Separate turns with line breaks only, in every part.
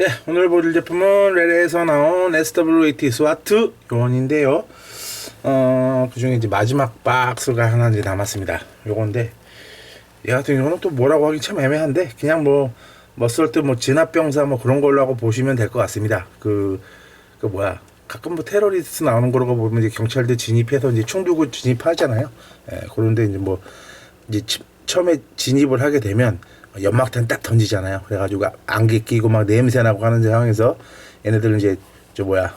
예, 오늘 보여줄 제품은 레레에서 나온 SWAT 스와트 요원인데요. 어, 그 중에 이제 마지막 박스가 하나 이제 남았습니다. 요건데, 얘 같은 경우는 또 뭐라고 하기 참 애매한데, 그냥 뭐, 머슬 때뭐 진압병사 뭐 그런 걸로 하고 보시면 될 것 같습니다. 그, 그 뭐야. 가끔 뭐 테러리스트 나오는 거로 보면 이제 경찰들 진입해서 이제 총 들고 진입하잖아요. 예, 그런데 이제 뭐, 이제 치- 처음에 진입을 하게 되면 연막탄 딱 던지잖아요. 그래가지고 안개 끼고 막 냄새 나고 하는 상황에서 얘네들은 이제 저 뭐야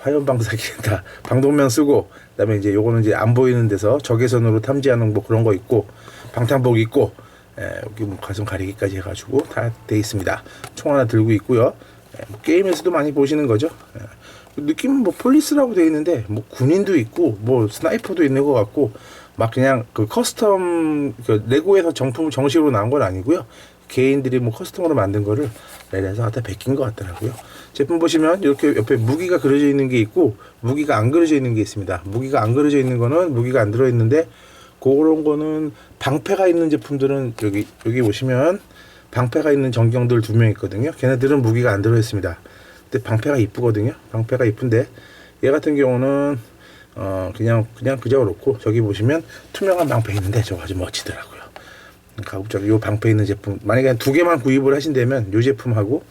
화염 방사기 다 방독면 쓰고 그다음에 이제 요거는 이제 안 보이는 데서 적외선으로 탐지하는 뭐 그런 거 있고 방탄복 입고 예, 여기 뭐 가슴 가리기까지 해가지고 다 돼 있습니다. 총 하나 들고 있고요. 예, 뭐 게임에서도 많이 보시는 거죠. 예. 느낌은 뭐 폴리스라고 돼 있는데 뭐 군인도 있고 뭐 스나이퍼도 있는 것 같고 막 그냥 그 커스텀 그 레고에서 정품 정식으로 나온 건 아니고요. 개인들이 뭐 커스텀으로 만든 거를 레레에서 갖다 베낀 것 같더라고요. 제품 보시면 이렇게 옆에 무기가 그려져 있는 게 있고 무기가 안 그려져 있는 게 있습니다. 무기가 안 그려져 있는 거는 무기가 안 들어 있는데 그런 거는 방패가 있는 제품들은 여기 여기 보시면 방패가 있는 전경들 두 명 있거든요. 걔네들은 무기가 안 들어 있습니다. 근데 방패가 이쁘거든요. 방패가 이쁜데 얘 같은 경우는 어 그냥 그냥 그저 그렇고 저기 보시면 투명한 방패 있는데 저거 아주 멋지더라고요. 가급적 요 방패 있는 제품 만약에 두 개만 구입을 하신다면 요 제품하고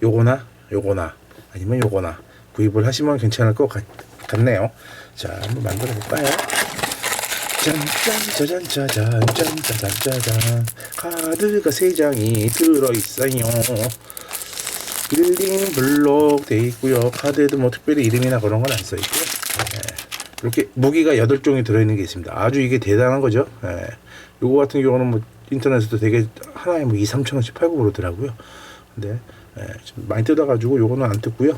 요거나 요거나 아니면 요거나 구입을 하시면 괜찮을 것 같, 같네요. 자 한번 만들어 볼까요? 짠짠 짜잔 짜잔 짠 짜잔 카드가 세 장이 들어 있어요. 빌딩 블록 돼 있고요. 카드에도 뭐 특별히 이름이나 그런 건 안 써 있고요. 예. 이렇게 무기가 여덟 종이 들어있는 게 있습니다. 아주 이게 대단한 거죠. 예. 요거 같은 경우는 뭐 인터넷에도 되게 하나에 뭐 2, 3천 원씩 팔고 그러더라고요. 근데 예, 좀 많이 뜯어가지고 요거는 안 뜯고요.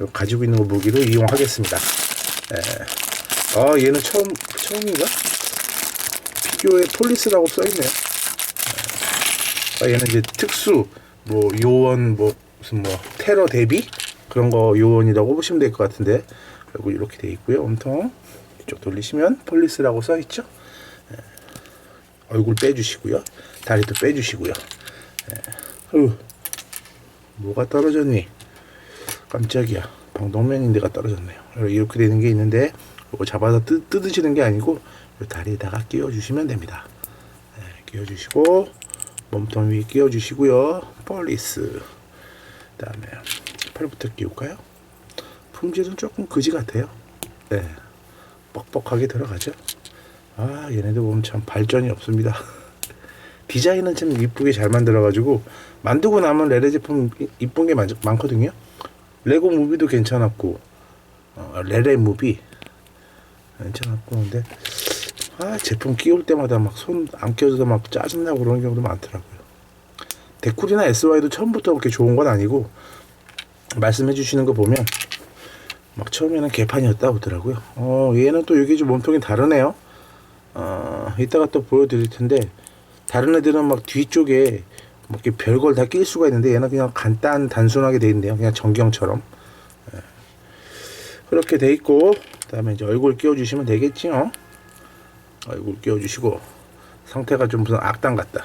요 가지고 있는 거 무기로 이용하겠습니다. 예. 아 얘는 처음 처음인가? 피규어에 폴리스라고 써있네요. 예. 아, 얘는 이제 특수 뭐 요원 뭐 무슨 뭐 테러 대비 그런 거 요원이라고 보시면 될 것 같은데 그리고 이렇게 돼 있고요. 엄청 이쪽 돌리시면 폴리스라고 써 있죠. 예. 얼굴 빼주시고요. 다리도 빼주시고요. 예. 으, 뭐가 떨어졌니? 깜짝이야. 방독면인데가 떨어졌네요. 이렇게 되는 게 있는데 이거 잡아서 뜯, 뜯으시는 게 아니고 이 다리에다가 끼워주시면 됩니다. 네, 끼워주시고 몸통 위에 끼워주시고요. 폴리스. 그다음에 팔부터 끼울까요? 품질은 조금 그지 같아요. 네, 뻑뻑하게 들어가죠. 아 얘네들 보면 참 발전이 없습니다. 디자인은 참 이쁘게 잘 만들어가지고 만들고 나면 레레 제품 이- 이쁜 게 많, 많거든요. 레고 무비도 괜찮았고 어, 레레 무비 괜찮았고 근데 아 제품 끼울 때마다 막 손안 껴져서 막 짜증나고 그런 경우도 많더라고요. 데쿨이나 SY도 처음부터 그렇게 좋은 건 아니고 말씀해 주시는 거 보면 막 처음에는 개판이었다고 하더라고요. 어 얘는 또 여기 좀 몸통이 다르네요. 어 이따가 또 보여드릴 텐데 다른 애들은 막 뒤쪽에 뭐 이렇게 별걸 다 낄 수가 있는데 얘는 그냥 간단 단순하게 돼 있네요. 그냥 전경처럼 예. 그렇게 돼 있고 그다음에 이제 얼굴 끼워주시면 되겠지요. 얼굴 끼워주시고 상태가 좀 무슨 악당 같다.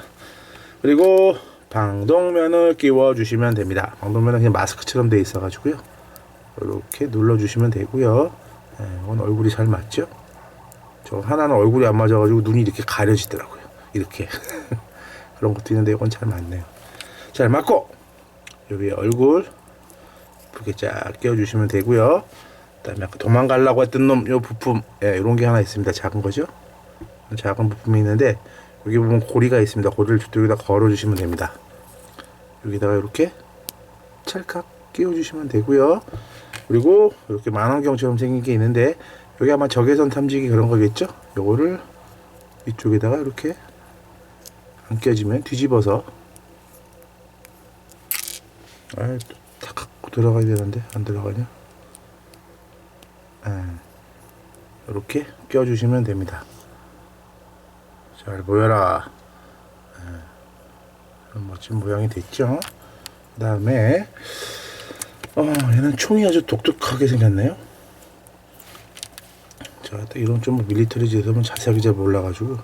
그리고 방독면을 끼워주시면 됩니다. 방독면은 그냥 마스크처럼 돼 있어가지고요. 이렇게 눌러주시면 되고요. 예, 이건 얼굴이 잘 맞죠? 저 하나는 얼굴이 안 맞아가지고 눈이 이렇게 가려지더라고요. 이렇게 그런 것도 있는데 이건 잘 맞네요. 잘 맞고 여기 얼굴 이렇게 쫙 끼워주시면 되고요. 그다음에 아까 도망가려고 했던 놈 요 부품 예, 이런 게 하나 있습니다. 작은 거죠? 작은 부품이 있는데 여기 보면 고리가 있습니다. 고리를 저쪽에다 걸어주시면 됩니다. 여기다가 이렇게 찰칵 끼워주시면 되고요. 그리고 이렇게 만원경처럼 생긴 게 있는데 여기 아마 적외선 탐지기 그런 거겠죠? 요거를 이쪽에다가 이렇게 안 껴지면 뒤집어서 아, 탁 갖고 들어가야 되는데 안 들어가냐? 이렇게 껴주시면 됩니다. 잘 보여라. 예, 이런 멋진 모양이 됐죠? 그 다음에 어, 얘는 총이 아주 독특하게 생겼네요. 자, 또 이런 좀 밀리터리지에서는 자세하게 잘 몰라가지고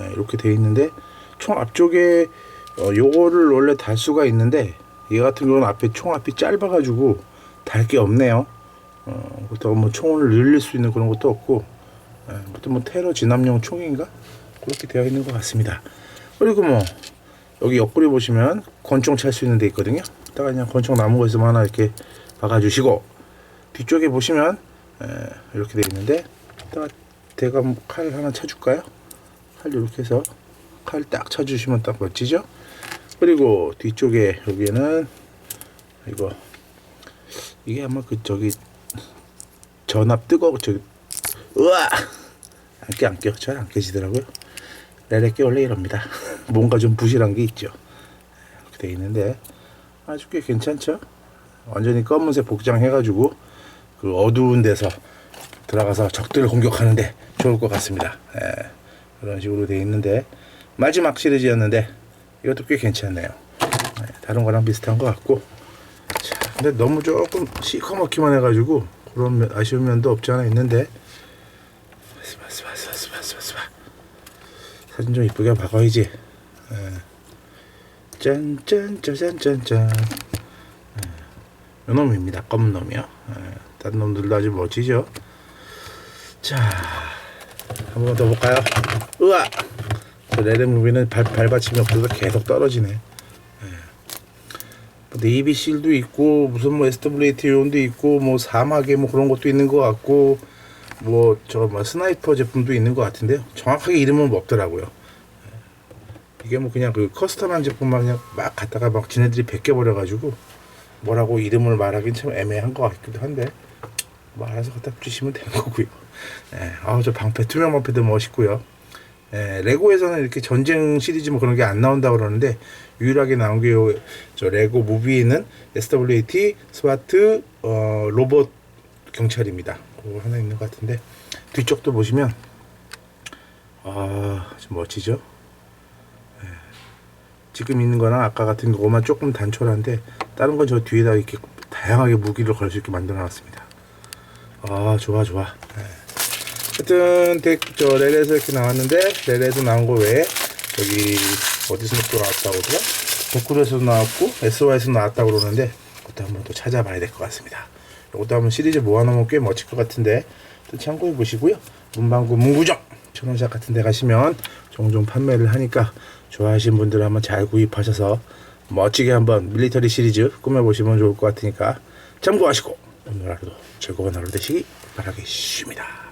예, 이렇게 돼 있는데 총 앞쪽에 어, 요거를 원래 달 수가 있는데 얘 같은 경우는 앞에 총 앞이 짧아가지고 달 게 없네요. 어, 그렇다고 뭐 총을 늘릴 수 있는 그런 것도 없고, 예, 아무튼 뭐 테러 진압용 총인가 그렇게 되어 있는 것 같습니다. 그리고 뭐 여기 옆구리 보시면 권총 찰 수 있는 데 있거든요. 이따가 그냥 권총 나무가 있으면 하나 이렇게 박아주시고 뒤쪽에 보시면 에, 이렇게 되어 있는데 이따가 제가 뭐칼 하나 쳐줄까요? 칼 이렇게 해서 칼 딱 쳐주시면 딱 멋지죠? 그리고 뒤쪽에 여기에는 이거 이게 아마 그 저기 전압 뜨거워 저기 으아 안깨 안깨 잘 안 깨지더라고요. 레레끼 원래 이럽니다. 뭔가 좀 부실한 게 있죠. 이렇게 돼 있는데 아주 꽤 괜찮죠? 완전히 검은색 복장 해가지고 그 어두운 데서 들어가서 적들을 공격하는데 좋을 것 같습니다. 예, 그런 식으로 돼 있는데 마지막 시리즈였는데 이것도 꽤 괜찮네요. 예, 다른 거랑 비슷한 것 같고 자, 근데 너무 조금 시커멓기만 해가지고 그런 면- 아쉬운 면도 없지 않아 있는데 사진 좀 이쁘게 박아야지. 예. 짠짠짜잔짠짠. 이 놈입니다. 검은 놈이요. 예. 다른 놈들도 아주 멋지죠. 자, 한번 더 볼까요? 저 레드무비는 발, 발받침이 없어서 계속 떨어지네. 예. 뭐 네이비 실도 있고 무슨 뭐 SWAT 요원도 있고 뭐 사막에 뭐 그런 것도 있는 것 같고 뭐 저뭐 스나이퍼 제품도 있는 것 같은데요. 정확하게 이름은 뭐 없더라고요. 이게 뭐 그냥 그 커스텀한 제품만 그냥 막 갖다가 막 지네들이 베껴버려 가지고 뭐라고 이름을 말하긴 참 애매한 것 같기도 한데 뭐 알아서 갖다 붙이시면 되는 거고요. 예, 아저 방패 투명 방패도 멋있고요. 예, 레고에서는 이렇게 전쟁 시리즈 뭐 그런 게 안 나온다 고 그러는데 유일하게 나온 게 저 레고 무비에는 SWAT, 스와트, 어, 로봇 경찰입니다. 그거 하나 있는 것 같은데 뒤쪽도 보시면 아, 좀 멋지죠? 예. 지금 있는 거랑 아까 같은 거만 조금 단촐한데 다른 건 저 뒤에다 이렇게 다양하게 무기를 걸 수 있게 만들어 놨습니다. 아, 좋아, 좋아. 예. 하여튼 덱, 저 레레에서 이렇게 나왔는데 레레에서 나온 거 외에 여기 어디서 또 나왔다고 그러더라? 데쿠에서도 나왔고 SY에서 나왔다고 그러는데 그것도 한번 또 찾아봐야 될 것 같습니다. 이것도 한번 시리즈 모아놓으면 꽤 멋질 것 같은데 또 참고해 보시고요. 문방구 문구점 천원샵 같은 데 가시면 종종 판매를 하니까 좋아하시는 분들 한번 잘 구입하셔서 멋지게 한번 밀리터리 시리즈 꾸며보시면 좋을 것 같으니까 참고하시고 오늘 하루도 즐거운 하루 되시기 바라겠습니다.